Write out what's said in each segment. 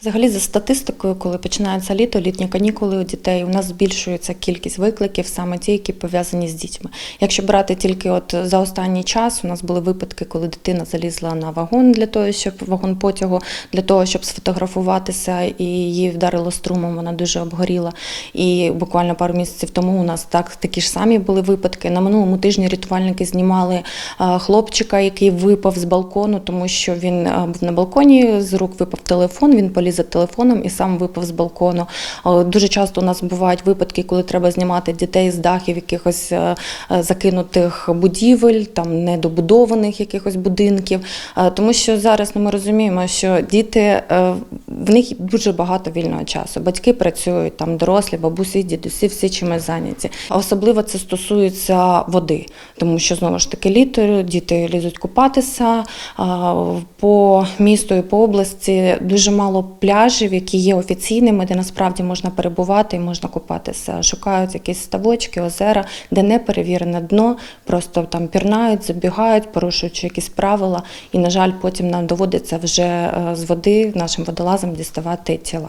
Взагалі, за статистикою, коли починається літо, літні канікули у дітей, у нас збільшується кількість викликів, саме ті, які пов'язані з дітьми. Якщо брати тільки от за останній час, у нас були випадки, коли дитина залізла на вагон для того, щоб вагон потягу, для того, щоб сфотографуватися, і її вдарило струмом, вона дуже обгоріла. І буквально пару місяців тому у нас так такі ж самі були випадки. На минулому тижні рятувальники знімали е, хлопчика, який випав з балкону, тому що він е, був на балконі, з рук випав телефон, він поліз за телефоном і сам випав з балкону. Е, Дуже часто у нас бувають випадки, коли треба знімати дітей з дахів якихось е, е, закинутих будівель, там недобудованих якихось будинків. Тому що зараз ну, ми розуміємо, що діти в них дуже багато вільного часу. Батьки працюють, там дорослі, бабусі, дідусі, всі чимось зайняті. Особливо це стосується води, тому що знову ж таки літо діти лізуть купатися по місту і по області. Дуже мало пляжів, які є офіційними, де насправді можна перебувати і можна купатися. Шукають якісь ставочки, озера, де не перевірене дно, просто там пірнають, забігають, порушуючи якісь правила. І, на жаль, потім нам доводиться вже е, з води нашим водолазам діставати тіла.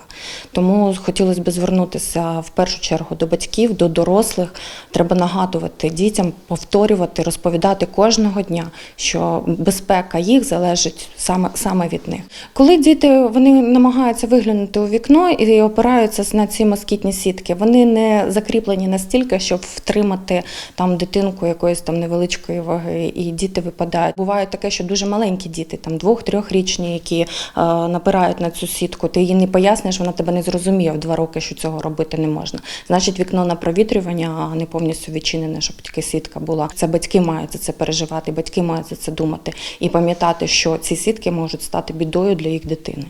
Тому хотілося б звернутися в першу чергу до батьків, до дорослих. Треба нагадувати дітям, повторювати, розповідати кожного дня, що безпека їх залежить саме, саме від них. Коли діти вони намагаються виглянути у вікно і опираються на ці москітні сітки, вони не закріплені настільки, щоб втримати там дитинку якоїсь там невеличкої ваги, і діти випадають. Буває таке, що дуже маленькі діти, там двох-трьохрічні, які е, напирають на цю сітку. Ти їй не поясниш, вона тебе не зрозуміє в два роки, що цього робити не можна. Значить, вікно на провітрювання не повністю відчинене, щоб тільки сітка була. Це батьки мають за це переживати, батьки мають за це думати і пам'ятати, що ці сітки можуть стати бідою для їх дитини.